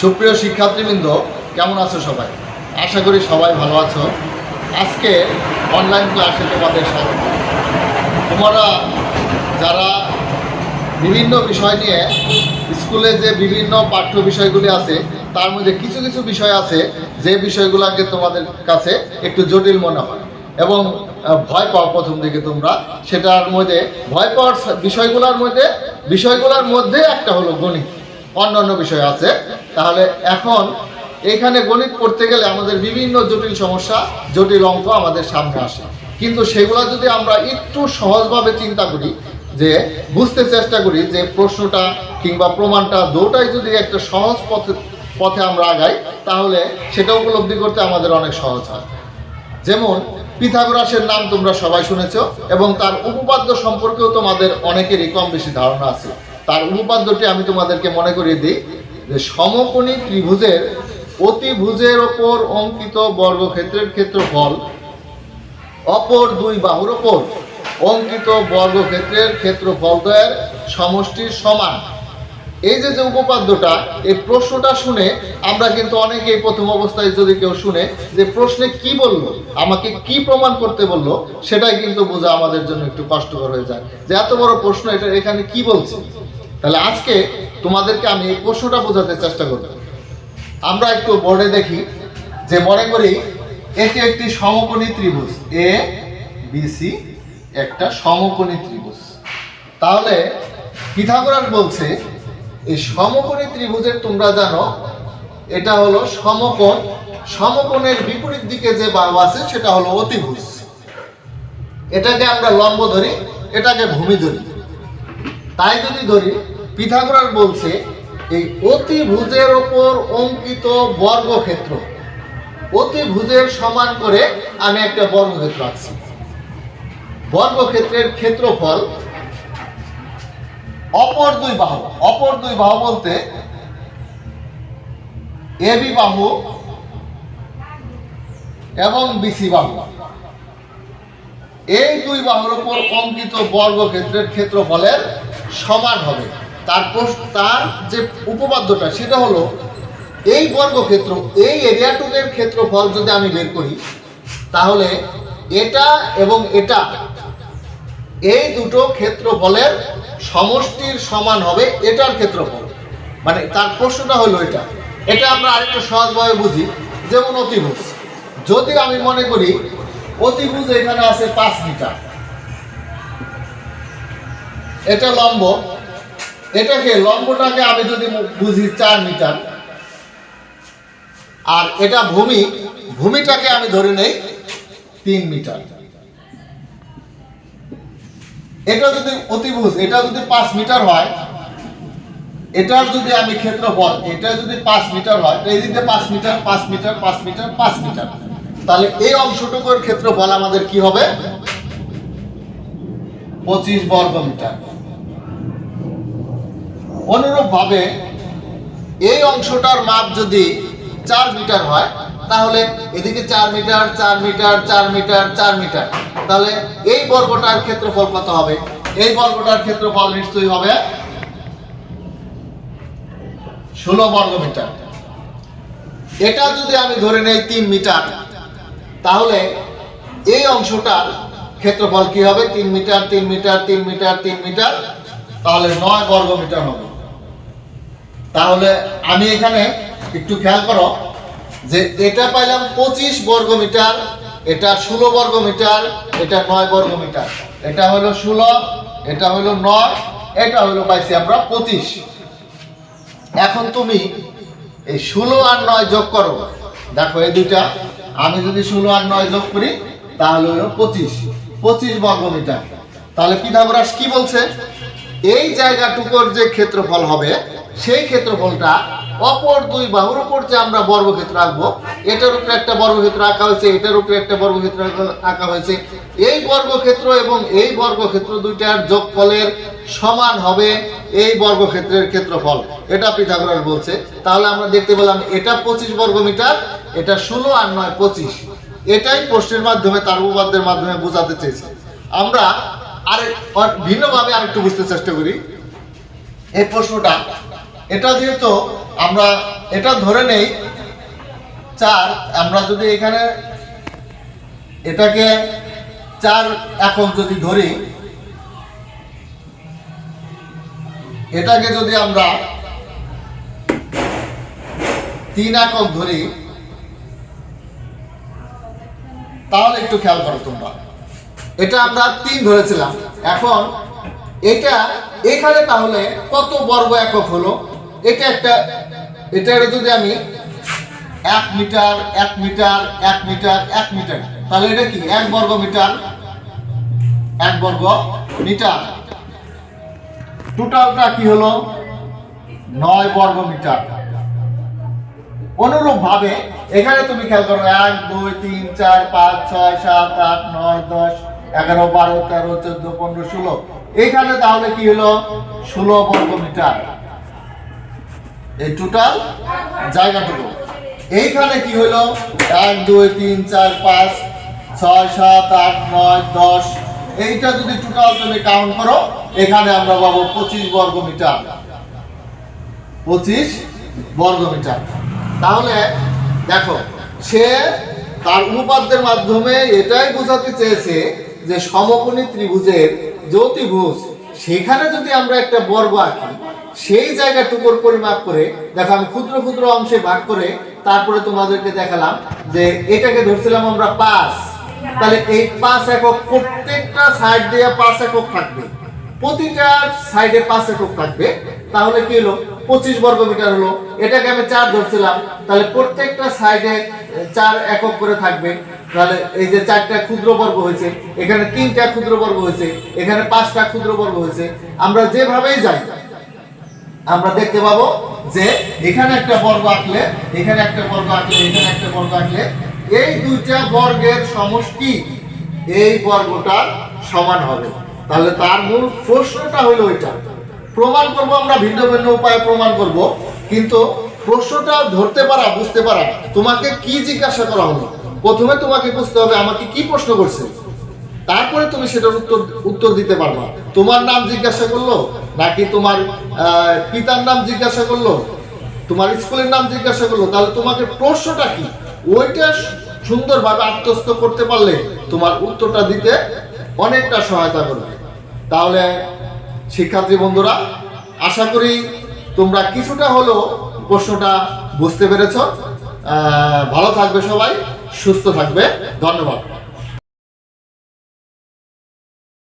সুপ্রিয় শিক্ষার্থীবৃন্দ, কেমন আছো সবাই? আশা করি সবাই ভালো আছো। আজকে অনলাইন ক্লাসে তোমাদের স্বাগত। তোমরা যারা বিভিন্ন বিষয় নিয়ে স্কুলে যে বিভিন্ন পাঠ্য বিষয়গুলি আছে, তার মধ্যে কিছু কিছু বিষয় আছে, যে বিষয়গুলোকে তোমাদের কাছে একটু জটিল মনে হয় এবং ভয় পাও প্রথম দিকে তোমরা। সেটার মধ্যে ভয় পাওয়ার বিষয়গুলোর মধ্যে বিষয়গুলোর মধ্যে একটা হলো গণিত। অন্যান্য বিষয় আছে। তাহলে এখন এখানে গণিত পড়তে গেলে আমাদের বিভিন্ন জটিল সমস্যা, জটিল অঙ্ক আমাদের সামনে আসে। কিন্তু সেগুলো যদি আমরা একটু সহজভাবে চিন্তা করি, যে বুঝতে চেষ্টা করি যে প্রশ্নটা কিংবা প্রমাণটা দুটাই যদি একটা সহজ পথে পথে আমরা আগাই, তাহলে সেটা উপলব্ধি করতে আমাদের অনেক সহজ হয়। যেমন পিথাগোরাসের নাম তোমরা সবাই শুনেছো, এবং তার উপপাদ্য সম্পর্কেও তোমাদের অনেকেরই কম বেশি ধারণা আছে। তার উপপাদ্যটি আমি তোমাদেরকে মনে করিয়ে দিই যে সমকোণী ত্রিভুজের অতিভুজের ওপর অঙ্কিত বর্গক্ষেত্রের ক্ষেত্রফল, অপর দুই বাহুর ওপর অঙ্কিত বর্গক্ষেত্রের ক্ষেত্রফলদ্বয়ের সমষ্টির সমান। এই যে যে উপপাদ্যটা, এই প্রশ্নটা শুনে আমরা কিন্তু অনেকেই প্রথম অবস্থায় যদি কেউ শুনে যে প্রশ্নে কি বলল, আমাকে কি প্রমাণ করতে বলল, সেটাই কিন্তু বোঝা আমাদের জন্য একটু কষ্টকর হয়ে যায়। যে এত বড় প্রশ্ন, এটা এখানে কি বলছে? তাহলে আজকে তোমাদেরকে আমি এই প্রশ্নটা বোঝাতে চেষ্টা করব। আমরা একটু বোর্ডে দেখি যে মনে করি এটি একটি সমকোণী ত্রিভুজ এ বিসি একটা সমকোণী ত্রিভুজ। তাহলে পিথাগোরাস বলছে, এই সমকোণী ত্রিভুজের তোমরা জানো, এটা হলো সমকোণ, সমকোণের বিপরীত দিকে যে বাহু আছে সেটা হলো অতিভুজ। এটাকে আমরা লম্ব ধরি, এটাকে ভূমি ধরি। তাই যদি ধরি, পিথাগোরাস বলছে এই অতিভুজের ওপর অঙ্কিত বর্গক্ষেত্র। অতিভুজের সমান করে আমি একটা বর্গক্ষেত্র আঁকছি। বর্গক্ষেত্রের ক্ষেত্রফল অপর দুই বাহু। অপর দুই বাহু বলতে এবি বাহু এবং বিসি বাহু। এই দুই বাহুর উপর অঙ্কিত বর্গক্ষেত্রের ক্ষেত্রফলের সমান হবে। তার তার যে উপপাদ্যটা, সেটা হলো, এই বর্গক্ষেত্র, এই এরিয়াটুকের ক্ষেত্রফল যদি আমি বের করি, তাহলে এটা এবং এটা, এই দুটো ক্ষেত্রফলের সমষ্টির সমান হবে এটার ক্ষেত্রফল। মানে তার প্রশ্নটা হলো এটা। এটা আমরা আরেকটু সহজভাবে বুঝি, যেমন অতিভুজ। যদি আমি মনে করি, অতিভুজ এখানে আছে পাঁচ মিটার। এটা লম্ব। এটাকে লম্বটাকে আমি যদি বুঝি চার মিটার। আর এটা ভূমি, ভূমিটাকে আমি ধরে নেই তিন মিটার। এটা যদি অতিভুজ, এটা যদি পাঁচ মিটার হয়, এটার যদি আমি ক্ষেত্রফল, এটা যদি পাঁচ মিটার হয় এই দিকে পাঁচ মিটার পাঁচ মিটার পাঁচ মিটার পাঁচ মিটার। তাহলে এই অংশটুকুর ক্ষেত্রফল আমাদের কি হবে? পঁচিশ বর্গ মিটার অনুরূপ ভাবে এই অংশটার মাপ যদি চার মিটার হয়, তাহলে এদিকে চার মিটার চার মিটার চার মিটার চার মিটার। তাহলে এই বর্গটার ক্ষেত্রফল কত হবে? এই বর্গটার ক্ষেত্রফল নিশ্চয়ই হবে ষোলো বর্গ মিটার। এটা যদি আমি ধরে নেই তিন মিটার, তাহলে এই অংশটার ক্ষেত্রফল কি হবে? তিন মিটার তিন মিটার তিন মিটার তিন মিটার, তাহলে নয় বর্গ মিটার হবে। তাহলে আমি এখানে একটু খেয়াল করো যে এটা পাইলাম পঁচিশ বর্গ মিটার, এটা ষোলো বর্গ মিটার, এটা নয় বর্গ মিটার। এটা হলো ষোলো, এটা হলো নয়, এটা হলো পাইছি আমরা পঁচিশ। এখন তুমি এই ষোলো আর নয় যোগ করো। দেখো এই দুইটা। আমি যদি ষোলো আর নয় যোগ করি, তাহলে হলো পঁচিশ। পঁচিশ বর্গ মিটার। তাহলে পিথাগোরাস কি বলছে? এই জায়গাটুকুর যে ক্ষেত্রফল হবে সেই ক্ষেত্রফলটা অপর দুই বাহুর উপর যে আমরা বর্গক্ষেত্র আঁকবো, এটার উপরে একটা বর্গক্ষেত্র আঁকা হয়েছে, এটার উপরে একটা বর্গক্ষেত্র আঁকা- হয়েছে। এই বর্গক্ষেত্র এবং এই বর্গক্ষেত্র দুইটার যোগফলের সমান হবে এই বর্গক্ষেত্রের ক্ষেত্রফল। এটা পিথাগোরাস বলছে। তাহলে আমরা দেখতে পেলাম, এটা পঁচিশ বর্গ মিটার এটা ষোলো আর নয় পঁচিশ। এটাই প্রশ্নের মাধ্যমে তার উপপাদ্যের মাধ্যমে বোঝাতে চেয়েছে। আমরা আর- ভিন্নভাবে আরেকটু বুঝতে চেষ্টা করি। এই প্রশ্নটা। এটা যেহেতু আমরা, এটা ধরে নেই, চার, আমরা যদি এখানে এটাকে চার একক যদি ধরি, এটাকে যদি আমরা তিন একক ধরি, তাহলে একটু খেয়াল করো তোমরা। এটা আমরা তিন ধরেছিলাম। এখন এটা এখানে তাহলে কত বর্গ একক হলো? এটা একটা এটা যদি আমি এক মিটার এক মিটার এক মিটার এক মিটার, তাহলে এটা কি? এক বর্গ মিটার, এক বর্গ মিটার। টোটালটা কি হলো? নয় বর্গ মিটার। অনুরূপ ভাবে এখানে তুমি খেয়াল করো, এক, দুই, তিন, চার, পাঁচ, ছয়, সাত, আট, নয়, দশ, এগারো, বারো, তেরো, চোদ্দ, পনেরো, ষোলো। এখানে তাহলে কি হলো? ষোলো বর্গ মিটার। এই টোটাল জায়গাটুকু। এইখানে কি হলো? এক, দুই, তিন, চার, পাঁচ, ছয়, সাত, আট, নয়, দশ। এইটা যদি টোটাল তুমি কাউন্ট করো, এখানে আমরা পাবো পঁচিশ বর্গ মিটার। পঁচিশ বর্গ মিটার। তাহলে দেখো, সে তার অনুপাতের মাধ্যমে এটাই বোঝাতে চেয়েছে যে সমকোণী ত্রিভুজের জ্যোতিভুজ সেখানে যদি আমরা একটা বর্গ আঁকি, সেই জায়গাটুকুর পরিমাপ করে, দেখো আমি ক্ষুদ্র ক্ষুদ্র অংশে ভাগ করে, তারপরে তোমাদেরকে দেখালাম যে এটাকে ধরছিলাম আমরা পাঁচ। তাহলে এই পাঁচ একক প্রত্যেকটা সাইড দিয়ে পাঁচ একক থাকবে। প্রতিটা সাইডে পাঁচ একক থাকবে। তাহলে কি হলো? পঁচিশ বর্গ মিটার হলো। এটাকে আমি চার ধরছিলাম। তাহলে প্রত্যেকটা সাইডে চার একক করে থাকবে। তাহলে এই যে চারটা ক্ষুদ্র বর্গ হয়েছে, এখানে তিনটা ক্ষুদ্র বর্গ হয়েছে, এখানে পাঁচটা ক্ষুদ্র বর্গ হয়েছে, আমরা যেভাবেই যাই, আমরা দেখতে পাবো যে এখানে একটা বর্গ আঁকলে, এখানে একটা বর্গ আঁকলে, এখানে একটা বর্গ আঁকলে, এই দুইটা বর্গের সমষ্টি এই বর্গটার সমান হবে। তাহলে তার মূল প্রশ্নটা হলো এটা। প্রমাণ করব, আমরা ভিন্ন ভিন্ন উপায়ে প্রমাণ করব, কিন্তু প্রশ্নটা ধরতে পারা, বুঝতে পারা তোমাকে কি জিজ্ঞাসা করা হলো? প্রথমে তোমাকে বুঝতে হবে, আমাকে কি প্রশ্ন করছে? তারপরে তুমি সেটার উত্তর উত্তর দিতে পারবা। তোমার নাম জিজ্ঞাসা করল, নাকি তোমার পিতার নাম জিজ্ঞাসা করল? তোমার স্কুলের নাম জিজ্ঞাসা করল? তাহলে তোমাকে প্রশ্নটা কি? ওইটা সুন্দরভাবে আত্মস্থ করতে পারলে তোমার উত্তরটা দিতে অনেকটা সহায়তা করবে। তাহলে, শিক্ষার্থী বন্ধুরা, আশা করি তোমরা কিছুটা হলেও প্রশ্নটা বুঝতে পেরেছ। ভালো থাকবে সবাই। সুস্থ থাকবে। ধন্যবাদ।